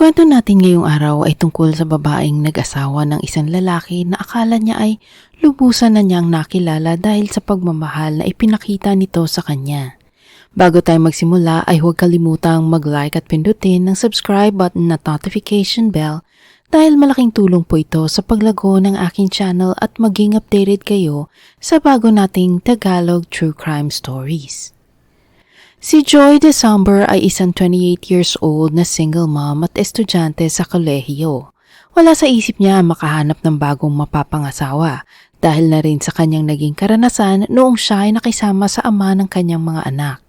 Kwento natin ngayong araw ay tungkol sa babaeng nag-asawa ng isang lalaki na akala niya ay lubusan na niyang nakilala dahil sa pagmamahal na ipinakita nito sa kanya. Bago tayo magsimula ay huwag kalimutang mag-like at pindutin ng subscribe button at notification bell dahil malaking tulong po ito sa paglago ng aking channel at maging updated kayo sa bago nating Tagalog True Crime Stories. Si Joy December ay isang 28 years old na single mom at estudyante sa kolehiyo. Wala sa isip niya makahanap ng bagong mapapangasawa dahil na rin sa kanyang naging karanasan noong siya ay nakisama sa ama ng kanyang mga anak.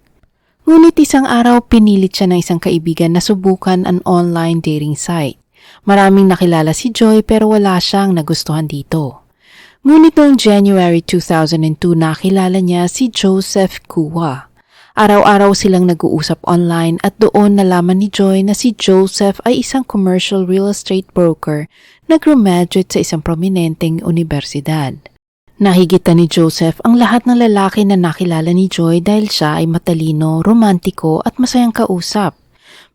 Ngunit isang araw pinilit siya ng isang kaibigan na subukan ang online dating site. Maraming nakilala si Joy pero wala siyang nagustuhan dito. Ngunit noong January 2002 nakilala niya si Joseph Kuwa. Araw-araw silang nag-uusap online at doon nalaman ni Joy na si Joseph ay isang commercial real estate broker na graduate sa isang prominenteng universidad. Nahigitan ni Joseph ang lahat ng lalaki na nakilala ni Joy dahil siya ay matalino, romantiko at masayang kausap.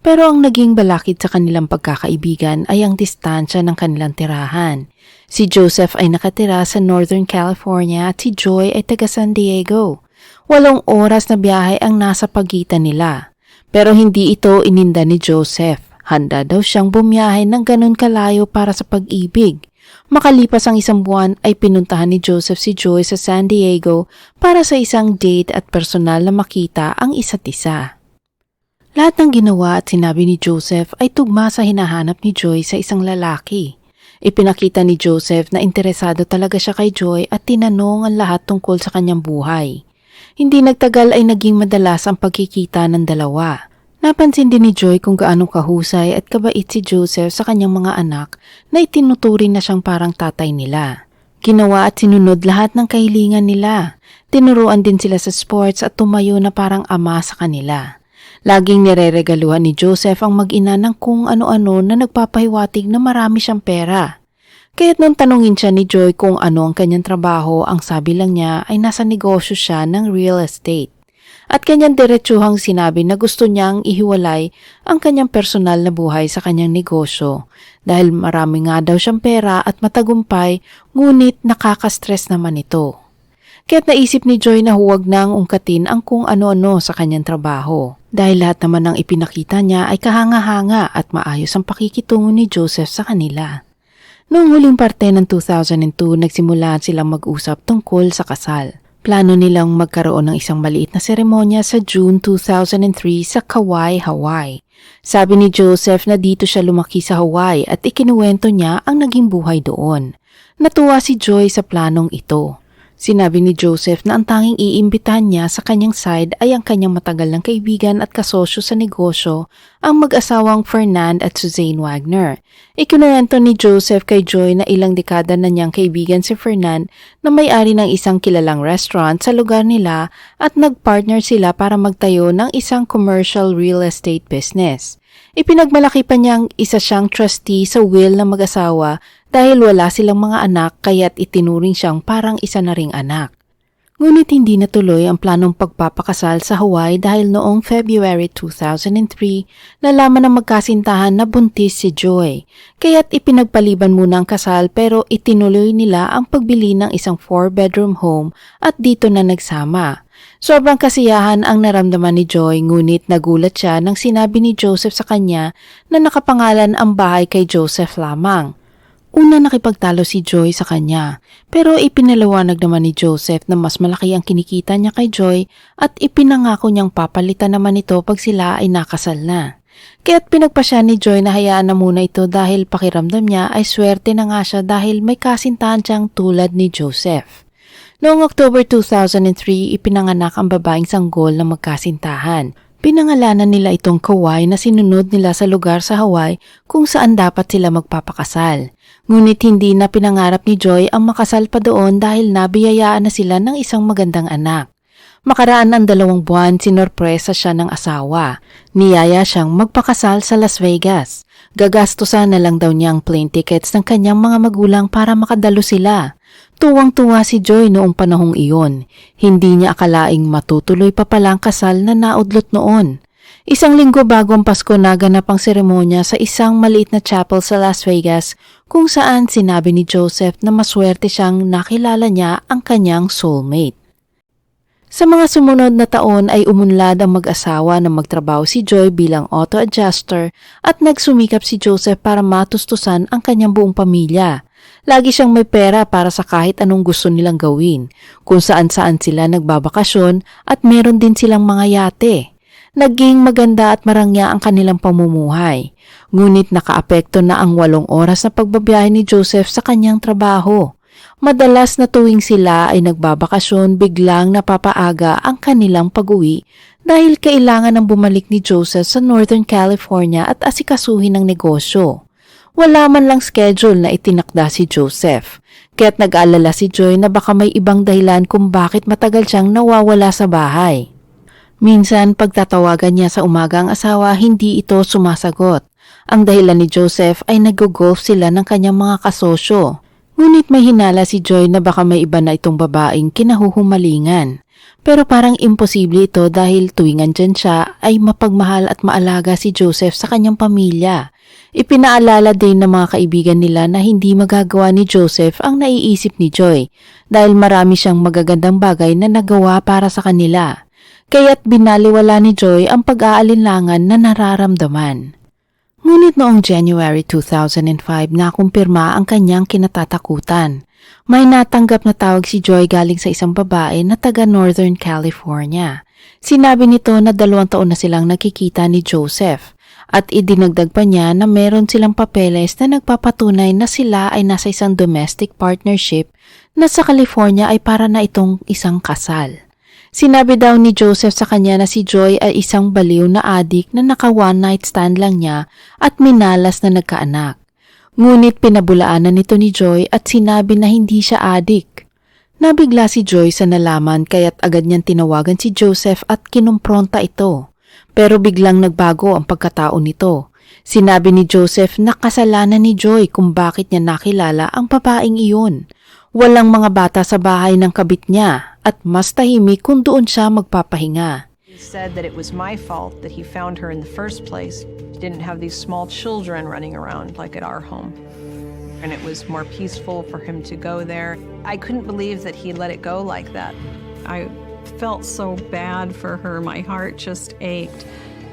Pero ang naging balakid sa kanilang pagkakaibigan ay ang distansya ng kanilang tirahan. Si Joseph ay nakatira sa Northern California at si Joy ay taga San Diego. Walong oras na biyahe ang nasa pagitan nila. Pero hindi ito ininda ni Joseph. Handa daw siyang bumiyahe ng ganun kalayo para sa pag-ibig. Makalipas ang isang buwan ay pinuntahan ni Joseph si Joy sa San Diego para sa isang date at personal na makita ang isa't isa. Lahat ng ginawa at sinabi ni Joseph ay tugma sa hinahanap ni Joy sa isang lalaki. Ipinakita ni Joseph na interesado talaga siya kay Joy at tinanong ang lahat tungkol sa kanyang buhay. Hindi nagtagal ay naging madalas ang pagkikita ng dalawa. Napansin din ni Joy kung gaano kahusay at kabait si Joseph sa kanyang mga anak na itinuturing na siyang parang tatay nila. Ginawa at sinunod lahat ng kahilingan nila. Tinuruan din sila sa sports at tumayo na parang ama sa kanila. Laging nireregaluhan ni Joseph ang mag-ina ng kung ano-ano na nagpapahiwatig na marami siyang pera. Kaya't nung tanungin siya ni Joy kung ano ang kanyang trabaho, ang sabi lang niya ay nasa negosyo siya ng real estate. At kanyang diretsuhang sinabi na gusto niyang ihiwalay ang kanyang personal na buhay sa kanyang negosyo dahil marami nga daw siyang pera at matagumpay ngunit nakaka-stress naman ito. Kaya't naisip ni Joy na huwag nang ungkatin ang kung ano-ano sa kanyang trabaho dahil lahat naman ng ipinakita niya ay kahanga-hanga at maayos ang pakikitungo ni Joseph sa kanila. Noong huling parte ng 2002, nagsimula silang mag-usap tungkol sa kasal. Plano nilang magkaroon ng isang maliit na seremonya sa June 2003 sa Kauai, Hawaii. Sabi ni Joseph na dito siya lumaki sa Hawaii at ikinuwento niya ang naging buhay doon. Natuwa si Joy sa planong ito. Sinabi ni Joseph na ang tanging iimbitahan niya sa kanyang side ay ang kanyang matagal ng kaibigan at kasosyo sa negosyo, ang mag-asawang Fernand at Suzanne Wagner. Ikinuwento ni Joseph kay Joy na ilang dekada na niyang kaibigan si Fernand na may-ari ng isang kilalang restaurant sa lugar nila at nag-partner sila para magtayo ng isang commercial real estate business. Ipinagmalaki pa niyang isa siyang trustee sa will ng mag-asawa dahil wala silang mga anak kaya't itinuring siyang parang isa na ring anak. Ngunit hindi natuloy ang planong pagpapakasal sa Hawaii dahil noong February 2003 nalaman ng magkasintahan na buntis si Joy. Kaya't ipinagpaliban muna ang kasal pero itinuloy nila ang pagbili ng isang four-bedroom home at dito na nagsama. Sobrang kasiyahan ang naramdaman ni Joy ngunit nagulat siya nang sinabi ni Joseph sa kanya na nakapangalan ang bahay kay Joseph lamang. Una nakipagtalo si Joy sa kanya, pero ipinalawanag naman ni Joseph na mas malaki ang kinikita niya kay Joy at ipinangako niyang papalitan naman ito pag sila ay nakasal na. Kaya't pinagpasya ni Joy na hayaan na muna ito dahil pakiramdam niya ay swerte na nga siya dahil may kasintahan siyang tulad ni Joseph. Noong October 2003, ipinanganak ang babaeng sanggol na magkasintahan. Pinangalanan nila itong Kauai na sinunod nila sa lugar sa Hawaii kung saan dapat sila magpapakasal. Ngunit hindi na pinangarap ni Joy ang makasal pa doon dahil nabiyayaan na sila ng isang magandang anak. Makaraan ang dalawang buwan, sinorpresa siya ng asawa. Niyaya siyang magpakasal sa Las Vegas. Gagastusan na lang daw niya ang plane tickets ng kanyang mga magulang para makadalo sila. Tuwang-tuwa si Joy noong panahong iyon. Hindi niya akalaing matutuloy pa palang kasal na naudlot noon. Isang linggo bago ang Pasko naganap ang seremonya sa isang maliit na chapel sa Las Vegas kung saan sinabi ni Joseph na maswerte siyang nakilala niya ang kanyang soulmate. Sa mga sumunod na taon ay umunlad ang mag-asawa na magtrabaho si Joy bilang auto adjuster at nagsumikap si Joseph para matustusan ang kanyang buong pamilya. Lagi siyang may pera para sa kahit anong gusto nilang gawin, kung saan saan sila nagbabakasyon at meron din silang mga yate. Naging maganda at marangya ang kanilang pamumuhay. Ngunit nakaapekto na ang walong oras na pagbabiyahe ni Joseph sa kanyang trabaho. Madalas na tuwing sila ay nagbabakasyon, biglang napapaaga ang kanilang pag-uwi dahil kailangan ng bumalik ni Joseph sa Northern California at asikasuhin ang negosyo. Wala man lang schedule na itinakda si Joseph. Kaya't nag-aalala si Joy na baka may ibang dahilan kung bakit matagal siyang nawawala sa bahay. Minsan pagtatawagan niya sa umaga ang asawa, hindi ito sumasagot. Ang dahilan ni Joseph ay nag-golf sila ng kanyang mga kasosyo. Ngunit may hinala si Joy na baka may iba na itong babaeng kinahuhumalingan. Pero parang imposible ito dahil tuwing andyan siya ay mapagmahal at maalaga si Joseph sa kanyang pamilya. Ipinaalala din ng mga kaibigan nila na hindi magagawa ni Joseph ang naiisip ni Joy dahil marami siyang magagandang bagay na nagawa para sa kanila. Kaya't binaliwala ni Joy ang pag-aalinlangan na nararamdaman. Ngunit noong January 2005 nakumpirma ang kanyang kinatatakutan. May natanggap na tawag si Joy galing sa isang babae na taga Northern California. Sinabi nito na dalawang taon na silang nakikita ni Joseph at idinagdag pa niya na meron silang papeles na nagpapatunay na sila ay nasa isang domestic partnership na sa California ay para na itong isang kasal. Sinabi daw ni Joseph sa kanya na si Joy ay isang baliw na adik na naka one night stand lang niya at minalas na nagkaanak. Ngunit pinabulaanan nito ni Joy at sinabi na hindi siya adik. Nabigla si Joy sa nalaman kaya't agad niyang tinawagan si Joseph at kinumpronta ito. Pero biglang nagbago ang pagkatao nito. Sinabi ni Joseph na kasalanan ni Joy kung bakit niya nakilala ang babaeng iyon. Walang mga bata sa bahay ng kabit niya at mas tahimik kung doon siya magpapahinga. He said that it was my fault that he found her in the first place. She didn't have these small children running around like at our home. And it was more peaceful for him to go there. I couldn't believe that he let it go like that. I felt so bad for her. My heart just ached.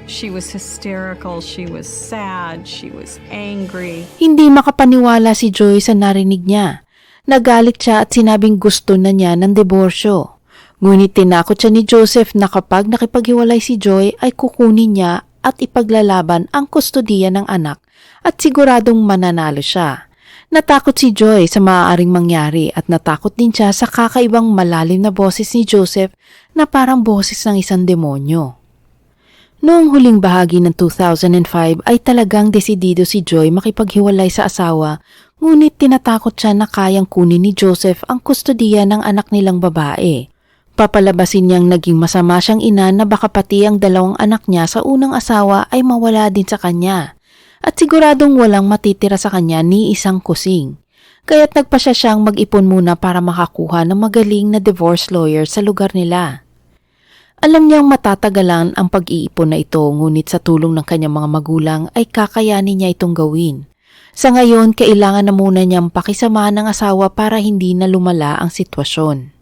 She was hysterical. She was sad. She was angry. Hindi makapaniwala si Joy sa narinig niya. Nagalit siya at sinabing gusto na niya ng diborsyo. Ngunit tinakot siya ni Joseph na kapag nakipaghiwalay si Joy ay kukunin niya at ipaglalaban ang kustodiya ng anak at siguradong mananalo siya. Natakot si Joy sa maaaring mangyari at natakot din siya sa kakaibang malalim na boses ni Joseph na parang boses ng isang demonyo. Noong huling bahagi ng 2005 ay talagang desidido si Joy makipaghiwalay sa asawa ngunit tinatakot siya na kayang kunin ni Joseph ang kustodiya ng anak nilang babae. Papalabasin niyang naging masama siyang ina na baka pati ang dalawang anak niya sa unang asawa ay mawala din sa kanya at siguradong walang matitira sa kanya ni isang kusing. Kaya't nagpa siya siyang mag-ipon muna para makakuha ng magaling na divorce lawyer sa lugar nila. Alam niyang matatagalan ang pag-iipon na ito ngunit sa tulong ng kanyang mga magulang ay kakayanin niya itong gawin. Sa ngayon, kailangan na muna niyang pakisamahan ng asawa para hindi na lumala ang sitwasyon.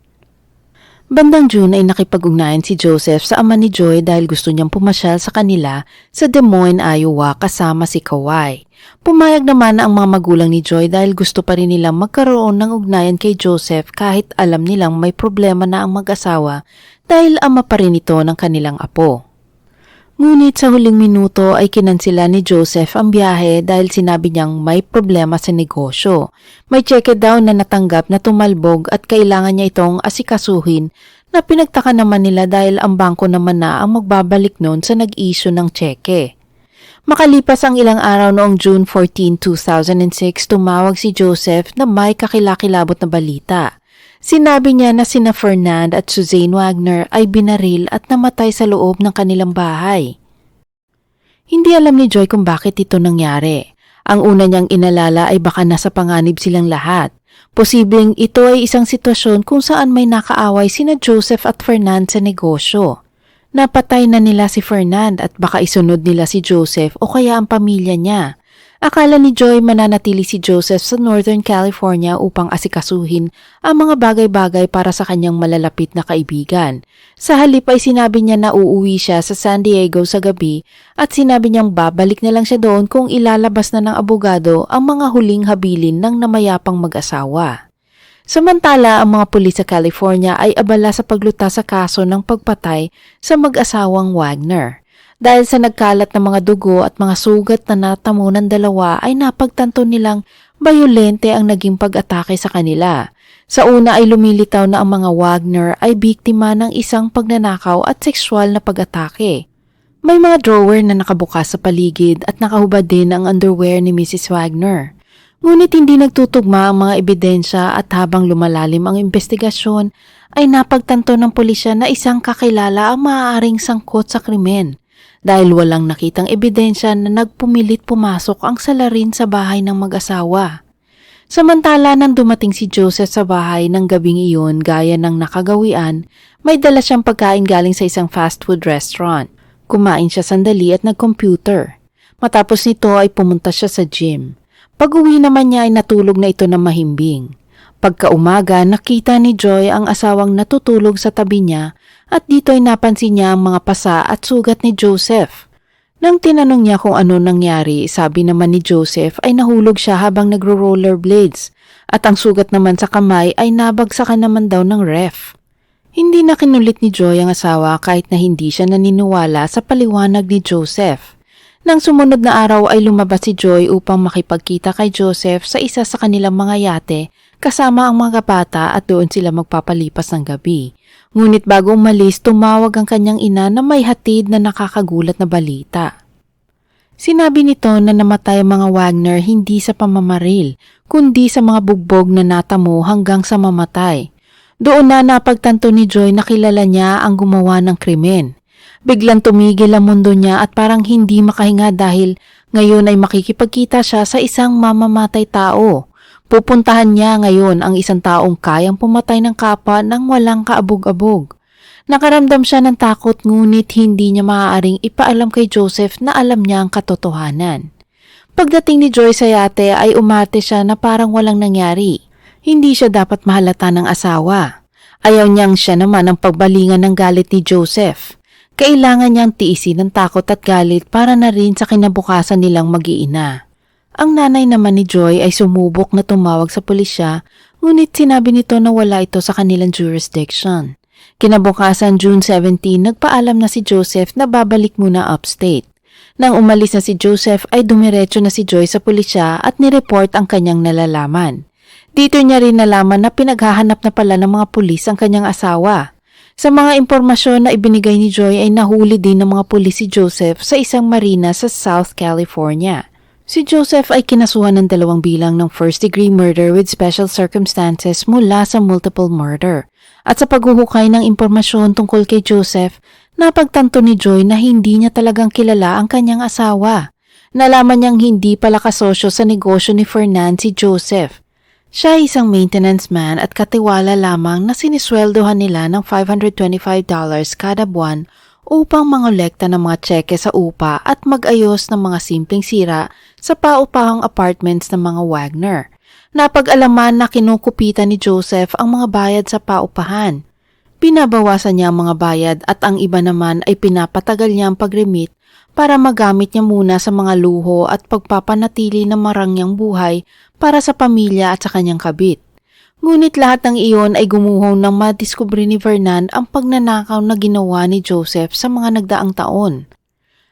Bandang June ay nakipag-ugnayan si Joseph sa ama ni Joy dahil gusto niyang pumasyal sa kanila sa Des Moines, Iowa kasama si Kawai. Pumayag naman ang mga magulang ni Joy dahil gusto pa rin nilang magkaroon ng ugnayan kay Joseph kahit alam nilang may problema na ang mag-asawa dahil ama pa rin ito ng kanilang apo. Ngunit sa huling minuto ay kinansila ni Joseph ang biyahe dahil sinabi niyang may problema sa negosyo. May cheque daw na natanggap na tumalbog at kailangan niya itong asikasuhin na pinagtaka naman nila dahil ang bangko naman na ang magbabalik noon sa nag-issue ng cheque. Makalipas ang ilang araw noong June 14, 2006, tumawag si Joseph na may kakilakilabot na balita. Sinabi niya na sina Fernand at Suzanne Wagner ay binaril at namatay sa loob ng kanilang bahay. Hindi alam ni Joy kung bakit ito nangyari. Ang una niyang inalala ay baka nasa panganib silang lahat. Posibleng ito ay isang sitwasyon kung saan may nakaaway sina Joseph at Fernand sa negosyo. Napatay na nila si Fernand at baka isunod nila si Joseph o kaya ang pamilya niya. Akala ni Joy mananatili si Joseph sa Northern California upang asikasuhin ang mga bagay-bagay para sa kanyang malalapit na kaibigan. Sa halip ay sinabi niya na uuwi siya sa San Diego sa gabi at sinabi niyang babalik na lang siya doon kung ilalabas na ng abogado ang mga huling habilin ng namayapang mag-asawa. Samantala, ang mga pulis sa California ay abala sa pagluta sa kaso ng pagpatay sa mag-asawang Wagner. Dahil sa nagkalat na mga dugo at mga sugat na natamo ng dalawa ay napagtanto nilang bayolente ang naging pag-atake sa kanila. Sa una ay lumilitaw na ang mga Wagner ay biktima ng isang pagnanakaw at sexual na pag-atake. May mga drawer na nakabukas sa paligid at nakahubad din ang underwear ni Mrs. Wagner. Ngunit hindi nagtutugma ang mga ebidensya at habang lumalalim ang investigasyon ay napagtanto ng pulisya na isang kakilala ang maaaring sangkot sa krimen dahil walang nakitang ebidensya na nagpumilit pumasok ang salarin sa bahay ng mag-asawa. Samantala nang dumating si Joseph sa bahay ng gabing iyon gaya ng nakagawian, may dala siyang pagkain galing sa isang fast food restaurant. Kumain siya sandali at nag-computer. Matapos nito ay pumunta siya sa gym. Pag-uwi naman niya ay natulog na ito na mahimbing. Pagkaumaga, nakita ni Joy ang asawang natutulog sa tabi niya at dito ay napansin niya ang mga pasa at sugat ni Joseph. Nang tinanong niya kung ano nangyari, sabi naman ni Joseph ay nahulog siya habang nagro-rollerblades at ang sugat naman sa kamay ay nabagsakan naman daw ng ref. Hindi na kinulit ni Joy ang asawa kahit na hindi siya naniniwala sa paliwanag ni Joseph. Nang sumunod na araw ay lumabas si Joy upang makipagkita kay Joseph sa isa sa kanilang mga yate kasama ang mga bata at doon sila magpapalipas ng gabi. Ngunit bago umalis, tumawag ang kanyang ina na may hatid na nakakagulat na balita. Sinabi nito na namatay ang mga Wagner hindi sa pamamaril, kundi sa mga bugbog na natamo hanggang sa mamatay. Doon na napagtanto ni Joy na kilala niya ang gumawa ng krimen. Biglang tumigil ang mundo niya at parang hindi makahinga dahil ngayon ay makikipagkita siya sa isang mamamatay tao. Pupuntahan niya ngayon ang isang taong kayang pumatay ng kapwa nang walang kaabog-abog. Nakaramdam siya ng takot ngunit hindi niya maaaring ipaalam kay Joseph na alam niya ang katotohanan. Pagdating ni Joy sa yate ay umarte siya na parang walang nangyari. Hindi siya dapat mahalata ng asawa. Ayaw niyang siya naman ang pagbalingan ng galit ni Joseph. Kailangan niyang tiisin ng takot at galit para na rin sa kinabukasan nilang mag-iina. Ang nanay naman ni Joy ay sumubok na tumawag sa pulisya, ngunit sinabi nito na wala ito sa kanilang jurisdiction. Kinabukasan June 17, nagpaalam na si Joseph na babalik muna upstate. Nang umalis na si Joseph ay dumiretso na si Joy sa pulisya at nireport ang kanyang nalalaman. Dito niya rin nalaman na pinaghahanap na pala ng mga pulis ang kanyang asawa. Sa mga impormasyon na ibinigay ni Joy ay nahuli din ng mga pulis si Joseph sa isang marina sa South California. Si Joseph ay kinasuhan ng dalawang bilang ng first-degree murder with special circumstances mula sa multiple murder. At sa paghuhukay ng impormasyon tungkol kay Joseph, napagtanto ni Joy na hindi niya talagang kilala ang kanyang asawa. Nalaman niyang hindi pala kasosyo sa negosyo ni Fernand si Joseph. Siya ay isang maintenance man at katiwala lamang na sinisweldohan nila ng $525 kada buwan upang mangolekta ng mga tseke sa upa at mag-ayos ng mga simpleng sira sa paupahang apartments ng mga Wagner. Napag-alaman na kinukupitan ni Joseph ang mga bayad sa paupahan. Binabawasan niya ang mga bayad at ang iba naman ay pinapatagal niya ang pag-remit para magamit niya muna sa mga luho at pagpapanatili ng marangyang buhay para sa pamilya at sa kanyang kabit. Ngunit lahat ng iyon ay gumuho nang madiskubre ni Vernan ang pagnanakaw na ginawa ni Joseph sa mga nagdaang taon.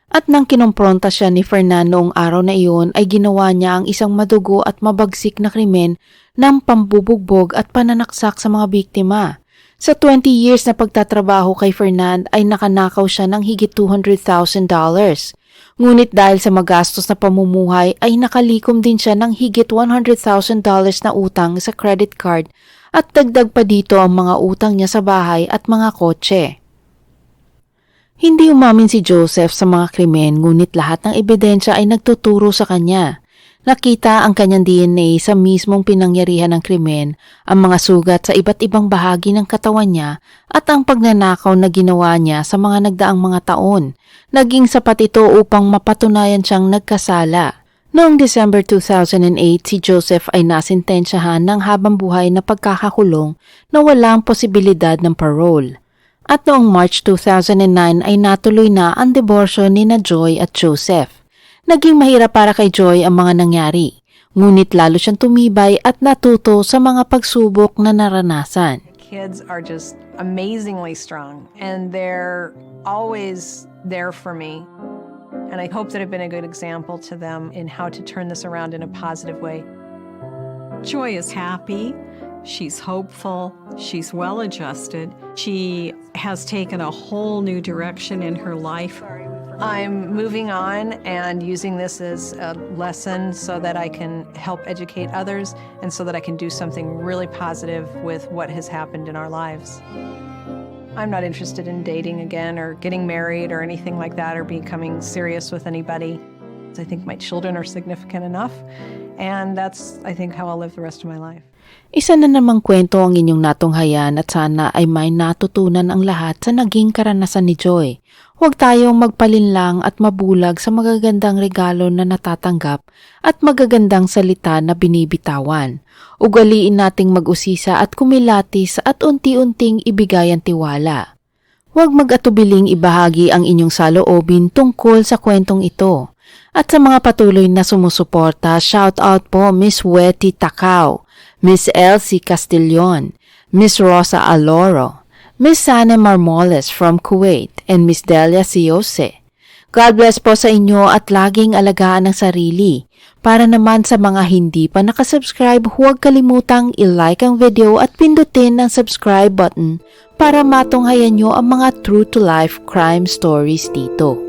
At nang kinompronta siya ni Fernando noong araw na iyon ay ginawa niya ang isang madugo at mabagsik na krimen ng pambubugbog at pananaksak sa mga biktima. Sa 20 years na pagtatrabaho kay Fernand ay nakanakaw siya ng higit $200,000. Ngunit dahil sa magastos na pamumuhay ay nakalikom din siya ng higit $100,000 na utang sa credit card at dagdag pa dito ang mga utang niya sa bahay at mga kotse. Hindi umamin si Joseph sa mga krimen ngunit lahat ng ebidensya ay nagtuturo sa kanya. Nakita ang kanyang DNA sa mismong pinangyarihan ng krimen, ang mga sugat sa iba't ibang bahagi ng katawan niya at ang pagnanakaw na ginawa niya sa mga nagdaang mga taon. Naging sapat ito upang mapatunayan siyang nagkasala. Noong December 2008, si Joseph ay nasintensyahan ng habang buhay na pagkakakulong na walang posibilidad ng parole. At noong March 2009 ay natuloy na ang diborsyo ni na Joy at Joseph. Naging mahirap para kay Joy ang mga nangyari, ngunit lalo siyang tumibay at natuto sa mga pagsubok na naranasan. Kids are just amazingly strong and they're always there for me. And I hope that I've been a good example to them in how to turn this around in a positive way. Joy is happy. She's hopeful. She's well adjusted. She has taken a whole new direction in her life. I'm moving on and using this as a lesson so that I can help educate others and so that I can do something really positive with what has happened in our lives. I'm not interested in dating again or getting married or anything like that or becoming serious with anybody. I think my children are significant enough, and that's, I think, how I'll live the rest of my life. Isa na namang kwento ang inyong natunghayan at sana ay may natutunan ang lahat sa naging karanasan ni Joy. Huwag tayong magpalinlang at mabulag sa magagandang regalo na natatanggap at magagandang salita na binibitawan. Ugaliin nating mag-usisa at kumilatis at unti-unting ibigay ang tiwala. Huwag mag-atubiling ibahagi ang inyong saloobin tungkol sa kwentong ito. At sa mga patuloy na sumusuporta, shout out po Miss Wetty Takao, Miss Elsie Castillon, Miss Rosa Aloro, Miss Sana Marmoles from Kuwait, and Miss Delia Siose. God bless po sa inyo at laging alagaan ang sarili. Para naman sa mga hindi pa nakasubscribe, huwag kalimutang i-like ang video at pindutin ang subscribe button para matunghayan nyo ang mga true-to-life crime stories dito.